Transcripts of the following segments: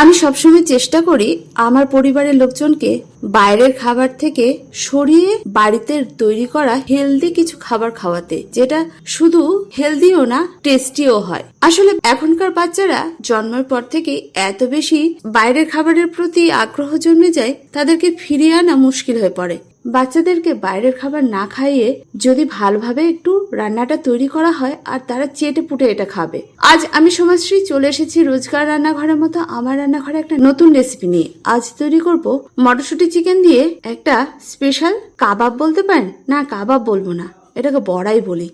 আমি সবসময় চেষ্টা করি আমার পরিবারের লোকজনকে বাইরের খাবার থেকে সরিয়ে বাড়িতে তৈরি করা হেলদি কিছু খাবার খাওয়াতে, যেটা শুধু হেলদিও না টেস্টিও হয়। আসলে এখনকার বাচ্চারা জন্মের পর থেকে এত বেশি বাইরের খাবারের প্রতি আগ্রহ জন্মে যায়, তাদেরকে ফিরিয়ে আনা মুশকিল হয়ে পড়ে। বাচ্চাদেরকে বাইরের খাবার না খাইয়ে যদি ভালোভাবে একটু রান্নাটা তৈরি করা হয় আর তারা চেটে পুটে এটা খাবে। আজ আমি সমাজশ্রী চলে এসেছি রোজকার রান্নাঘরের মতো আমার রান্নাঘরে একটা নতুন রেসিপি নিয়ে। আজ তৈরি করব মটরশুটি চিকেন দিয়ে একটা স্পেশাল কাবাব বলতে পারেন? না, কাবাব বলব না। এটাকে বড়াই বলি।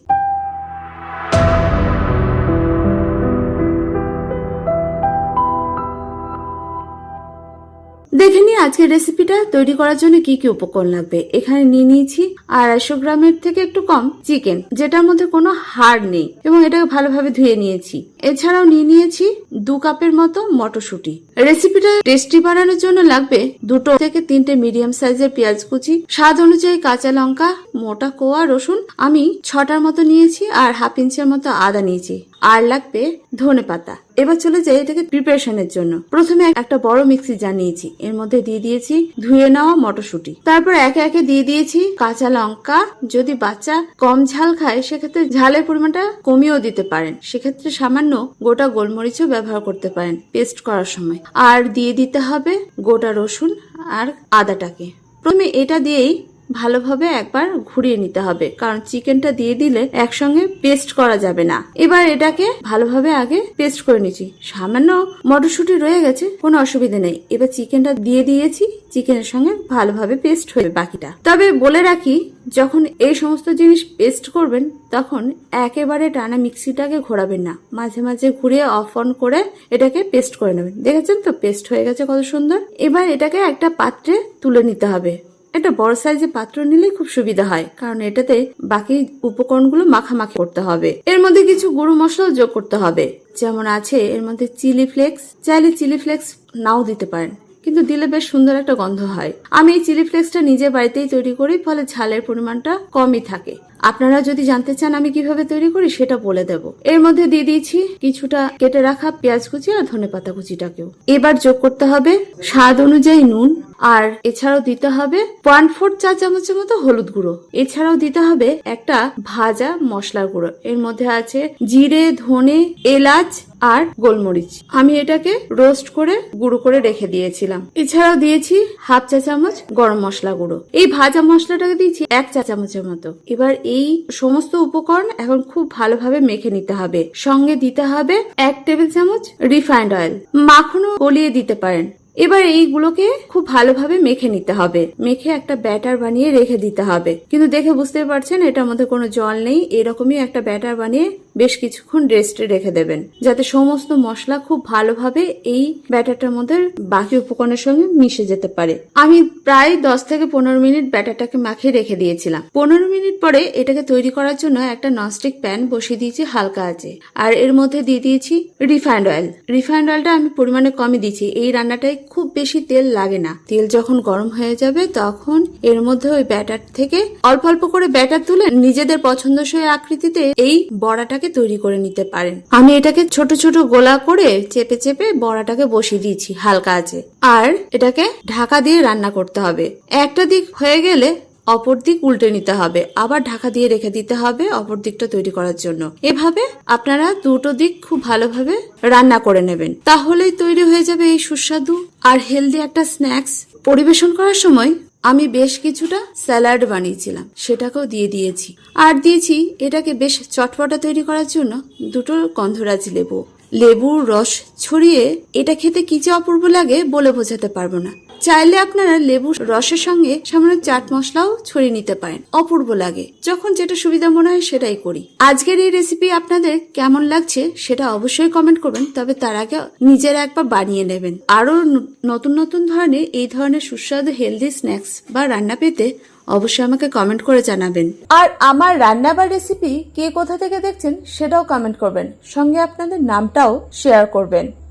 দেখে নিই আজকের রেসিপিটা তৈরি করার জন্য কি কি উপকরণ লাগবে। এখানে নিয়ে নিয়েছি আড়াইশো গ্রামের থেকে একটু কম চিকেন যেটার মধ্যে কোনো হাড় নেই এবং এটাকে ভালোভাবে ধুয়ে নিয়েছি। এছাড়াও নিয়ে নিয়েছি দু কাপের মতো মটরশুঁটি। রেসিপিটা টেস্টি বানানোর জন্য লাগবে দুটো থেকে তিনটে মিডিয়াম সাইজের পেঁয়াজ কুচি, স্বাদ অনুযায়ী কাঁচা লঙ্কা, মোটা কোয়া, রসুন। আমি ছটার মতো নিয়েছি আর হাফ ইঞ্চের মতো আদা নিয়েছি। আর লাগবে ধনে পাতা। এবার চলে যাই এটাকে প্রিপারেশনের জন্য। প্রথমে একটা বড় মিক্সি জানিয়েছি। এর মধ্যে দিয়ে দিয়েছি ধুয়ে নেওয়া মটরশুঁটি। তারপর একে একে দিয়ে দিয়েছি কাঁচা লঙ্কা। যদি বাচ্চা কম ঝাল খায়, সেক্ষেত্রে ঝালের পরিমাণটা কমিয়েও দিতে পারেন। সেক্ষেত্রে সামান্য গোটা গোলমরিচও ব্যবহার করতে পারেন পেস্ট করার সময়। আর দিয়ে দিতে হবে গোটা রসুন আর আদাটাকে। প্রথমে এটা দিয়েই ভালোভাবে একবার ঘুরিয়ে নিতে হবে। কারণ চিকেনটা দিয়ে দিলে একসঙ্গে পেস্ট করা যাবে না। এবার এটাকে ভালোভাবে আগে পেস্ট করে নিচ্ছি। সামান্য মটরশুঁটি রয়ে গেছে, কোনো অসুবিধা নেই। এবার চিকেনটা দিয়ে দিয়েছি, চিকেনের সঙ্গে ভালোভাবে পেস্ট হয়ে বাকিটা। তবে বলে রাখি, যখন এই সমস্ত জিনিস পেস্ট করবেন, তখন একেবারে টানা মিক্সিটাকে ঘোরাবেন না। মাঝে মাঝে ঘুরিয়ে অফ অন করে এটাকে পেস্ট করে নেবেন। দেখেছেন তো? পেস্ট হয়ে গেছে কত সুন্দর। এবার এটাকে একটা পাত্রে তুলে নিতে হবে। একটা বড় সাইজের পাত্র নিলেই খুব সুবিধা হয়, কারণ এটাতে বাকি উপকরণগুলো মাখামাখি করতে হবে। এর মধ্যে কিছু গুঁড়ো মশলাও যোগ করতে হবে। যেমন আছে এর মধ্যে চিলি ফ্লেক্স, চাইলে চিলি ফ্লেক্স নাও দিতে পারেন, কিন্তু দিলে বেশ সুন্দর একটা গন্ধ হয়। আমি এই চিলি ফ্লেক্সটা নিজের বাড়িতেই তৈরি করি, ফলে ঝালের পরিমাণটা কমই থাকে। আপনারা যদি জানতে চান আমি কীভাবে তৈরি করি, সেটা বলে দেব। এর মধ্যে দিয়ে দিয়েছি কিছুটা কেটে রাখা পেঁয়াজ কুচি আর ধনে পাতা কুচিটাকেও। এবার যোগ করতে হবে স্বাদ অনুযায়ী নুন আর এছাড়াও দিতে হবে ওয়ান ফোর চা চামচের মতো হলুদ গুঁড়ো। এছাড়াও দিতে হবে একটা ভাজা মশলার গুঁড়ো। এর মধ্যে আছে জিরে, ধনে, এলাচ আর গোলমরিচ। আমি এটাকে রোস্ট করে গুঁড়ো করে রেখে দিয়েছিলাম। এছাড়াও দিয়েছি হাফ চা চামচ গরম মশলা গুঁড়ো। এই ভাজা মশলাটাকে দিয়েছি এক চা চামচের মতো। এবার এই সমস্ত উপকরণ এখন খুব ভালোভাবে মেখে নিতে হবে। সঙ্গে দিতে হবে এক টেবিল চামচ রিফাইন্ড অয়েল। মাখনও গলিয়ে দিতে পারেন। এবার এইগুলোকে খুব ভালোভাবে মেখে নিতে হবে। মেখে একটা ব্যাটার বানিয়ে রেখে দিতে হবে। কিন্তু দেখে বুঝতে পারছেন, এটার মধ্যে কোনো জল নেই। এরকমই একটা ব্যাটার বানিয়ে বেশ কিছুক্ষণ রেস্টে রেখে দেবেন। যাতে সমস্ত মশলা খুব ভালোভাবে এই ব্যাটারটার মধ্যে বাকি উপকরণের সঙ্গে মিশে যেতে পারে। আমি প্রায় দশ থেকে পনেরো মিনিট ব্যাটারটাকে মাখিয়ে রেখে দিয়েছিলাম। পনেরো মিনিট পরে এটাকে তৈরি করার জন্য একটা ননস্টিক প্যান বসিয়ে দিয়েছি হালকা আছে আর এর মধ্যে দিয়ে দিয়েছি রিফাইন্ড অয়েল রিফাইন্ড অয়েলটা আমি পরিমাণে কমই দিয়েছি। এই রান্নাটায় খুব বেশি তেল লাগে না। তেল যখন গরম হয়ে যাবে তখন এর মধ্যে ওই ব্যাটার থেকে অল্প অল্প করে ব্যাটার তুলে নিজেদের পছন্দসই আকৃতিতে এই বড়াটাকে তৈরি করে নিতে পারেন। আমি এটাকে ছোট ছোট গোলা করে চেপে চেপে বড়াটাকে বসিয়ে দিয়েছি হালকা আছে আর এটাকে ঢাকা দিয়ে রান্না করতে হবে। একটা দিক হয়ে গেলে অপর দিক উল্টে নিতে হবে। আবার ঢাকা দিয়ে রেখে দিতে হবে অপর দিকটা তৈরি করার জন্য। এভাবে আপনারা দুটো দিক খুব ভালোভাবে রান্না করে নেবেন। তাহলেই তৈরি হয়ে যাবে এই সুস্বাদু আর হেলদি একটা স্ন্যাক্স। পরিবেশন করার সময় আমি বেশ কিছুটা স্যালাড বানিয়েছিলাম, সেটাকেও দিয়ে দিয়েছি। আর দিয়েছি এটাকে বেশ চটপটা তৈরি করার জন্য দুটো কন্ধরাজ লেবু। লেবুর রস ছড়িয়ে এটা খেতে কি যে অপূর্ব লাগে বলে বোঝাতে পারব না। চাইলে আপনারা লেবু রসের সঙ্গে সামান্য চাট মশলাও ছড়িয়ে নিতে পারেন। অপূর্ব লাগে। যখন যেটা সুবিধা মনে হয় সেটাই করি। আজকের এই রেসিপি আপনাদের কেমন লাগছে সেটা অবশ্যই কমেন্ট করবেন, তবে তার আগে নিজেরা একবার বানিয়ে নেবেন। আরও নতুন নতুন ধরনের এই ধরনের সুস্বাদু হেলদি স্ন্যাক্স বা রান্না পেতে অবশ্যই আমাকে কমেন্ট করে জানাবেন। আর আমার রান্না বা রেসিপি কে কোথা থেকে দেখছেন সেটাও কমেন্ট করবেন। সঙ্গে আপনাদের নামটাও শেয়ার করবেন।